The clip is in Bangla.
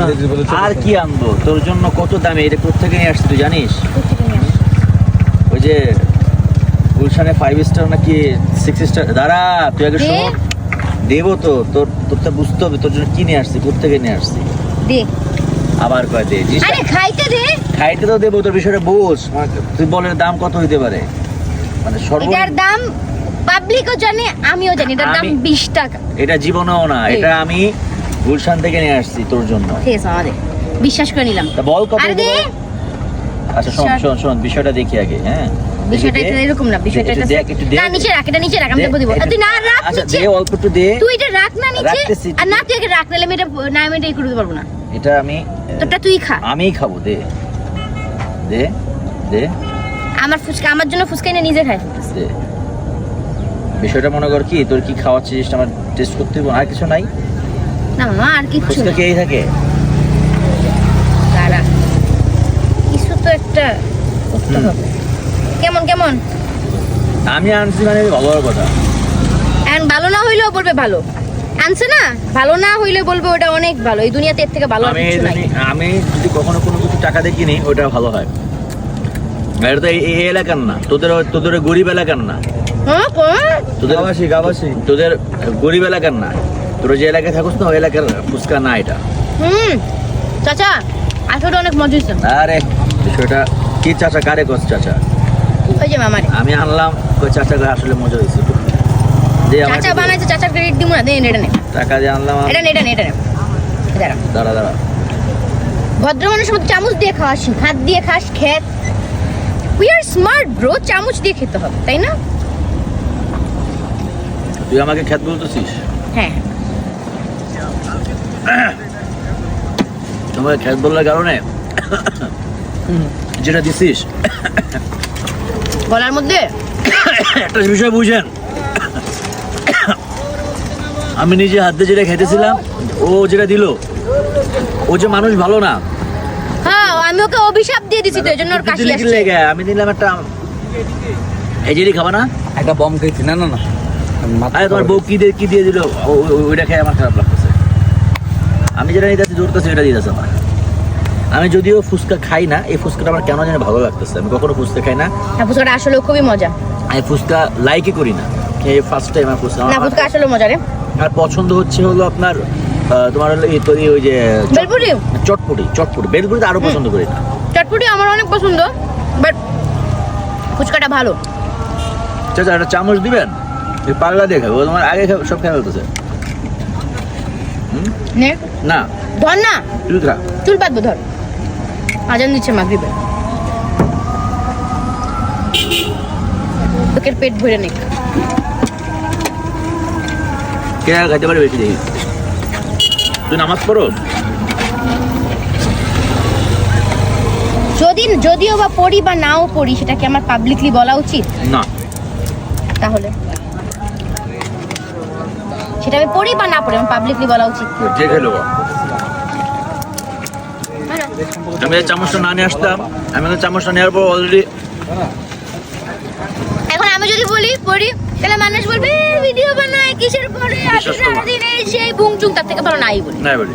না। আর কি আনব? তোর জন্য কত দামি? এটা কোথেকে নিয়ে আসছি তুই জানিস? ওই যে গুলশানে ফাইভ স্টার নাকি সিক্স স্টার দাঁড়া তুই আগে শোন। দেবো তো। তোর তোর তো বুঝতে হবে তোর জন্য কি নিয়ে আসছি? কোথেকে নিয়ে আসছি? দে। আবার কয় দে আরে খাইতে দে। খাইতে তো দেবো তোর বিষয়টা বোঝ। তুই বলের দাম কত হইতে পারে? মানে সর্ব দাম পাবলিকও জানে আমিও জানি। এটার দাম আমি- বিশ টাকা। এটা জীবনেও না। এটা আমি গুলশান থেকে নিয়ে আসছি তোর জন্য। ঠিক আছে আমাদের বিশ্বাস করে নিলাম। তা বল কত? আচ্ছা শোন শোন শোন বিষয়টা দেখি আগে হ্যাঁ? বিষয়টা এটা এরকম না বিষয়টা এটা দেখ, একটু দেখ। না নিচে রাখ এটা নিচে রাখ আমি দে, তোকে তুই না রাখ আচ্ছা দে অল্প একটু দে। তুই এটা রাখ না নিচে। আর না তুই রাখ নাহলে আমি এটা না আমি এটা করতে পারব না। এটা আমি তোরটা তুই খা। আমিই খাব দে। দে দে। আমার ফুচকা আমার জন্য ফুচকা এনে নিজে খাই। বিষয়টা মনে কর কি তোর কি খাওয়ার জিনিসটা আমার টেস্ট করতে হবে? আর কিছু নাই? না মামা আর কিচ্ছু না। খেয়েই থাকে? দাঁড়া। কিছু তো একটা করতে হবে। কেমন কেমন? আমি আনছি মানে ভালো কথা। এখন ভালো না হইলেও বলবে ভালো। আনছে না? ভালো না হইলে বলবে ওটা অনেক ভালো। এই দুনিয়াতে এর থেকে ভালো আমি কিছু নাই। আমি যদি কখনো কোনো কিছু টাকা দিয়ে কিনি ওটা ভালো হয়। এটা তো এই এলাকার না। তোদের তোদের গরিব এলাকার না। হ্যাঁ কোন? তোদের গাবাসি গাবাসি। তোদের গরিব এলাকার না। তোরা যে এলাকায় থাকুস না ওই এলাকার ফুচকা না এটা। হুম চাচা আসলে অনেক মজা হয়েছে। আরে বিষয়টা কি চাচা কারে কস চাচা? ওই যে মামারে। আমি আনলাম ওই চাচা আসলে মজা হয়েছে যে চাচা বানাইছে চাচার ক্রেডিট দিব না দেন এটা নে। টাকা দিয়ে আনলাম এটা নে এটা নে এটা নে। দাঁড়া। দাঁড়া দাঁড়া। ভদ্র মানুষের মতো চামচ দিয়ে খাওয়াস হাত দিয়ে খাস খেত। উই আর স্মার্ট ব্রো চামচ দিয়ে খেতে হবে তাই না? তুই আমাকে খেত বলতেছিস? হ্যাঁ। তোমাকে খেত বলার কারণে যেটা দিছিস গলার মধ্যে? একটা বিষয় বুঝেন। আমি নিজে হাত দিয়ে যেটা খেতেছিলাম ও যেটা দিল ও যে মানুষ ভালো না। হ্যাঁ আমি ওকে অভিশাপ দিয়ে দিছি তো এই জন্য ওর কাশি আসছে। লেগে? আমি দিলাম একটা হেজেরি খাবা না? একটা বম খাইছি না না না। মাথা আরে তোমার বউ কি দিয়ে কি দিয়ে দিল? ওইটা খেয়ে আমার খারাপ লাগতেছে। আমি যেটা নিতেছি জোরতেছি ওইটা দিতেছে আমার। আমি যদিও ফুচকা খাই না এই ফুচকাটা আমার কেন জানি ভালো লাগতেছে। আমি কখনো ফুচকা খাই না। ফুচকাটা আসলে খুবই মজা। আমি ফুচকা লাইকই করি না। খেয়ে ফার্স্ট টাইম আমার ফুচকা না ফুচকা আসলে মজা রে। আর পছন্দ হচ্ছে হলো আপনার তোমার হলো এই তো ওই যে বেলপুরি? চটপটি চটপটি। বেলপুরি তো আরও পছন্দ করি না। চটপটি আমার অনেক পছন্দ বাট ফুচকাটা ভালো। চাচা একটা চামচ দিবেন? এই পাগলা দেখে ও তোমার আগে সব খেয়ে ফেলতেছে। নে। না। ধর না। তুই খা চুল পাতবো ধর। আজান দিচ্ছে মাগরিবে তোকের পেট ভরে নে কে আর খাইতে পারে বেশি দেখি? তুই নামাজ পড়ো যদি যদিও বা পড়ি বা নাও পড়ি সেটা কি আমার পাবলিকলি বলা উচিত? না। তাহলে। সেটা আমি পড়ি বা না পড়ি আমার পাবলিকলি বলা উচিত। যে খেলো আমি এই চামচটা না নিয়ে আসতাম আমি তো চামচটা নেওয়ার পর অলরেডি এখন আমি যদি বলি পড়ি তাহলে মানুষ বলবে ভিডিও বানায় কিসের পরে? আসে বিশ্বাস করব না। সারাদিন এই সেই বুং চুং তার থেকে ভালো নাই বলি। নাই বলি।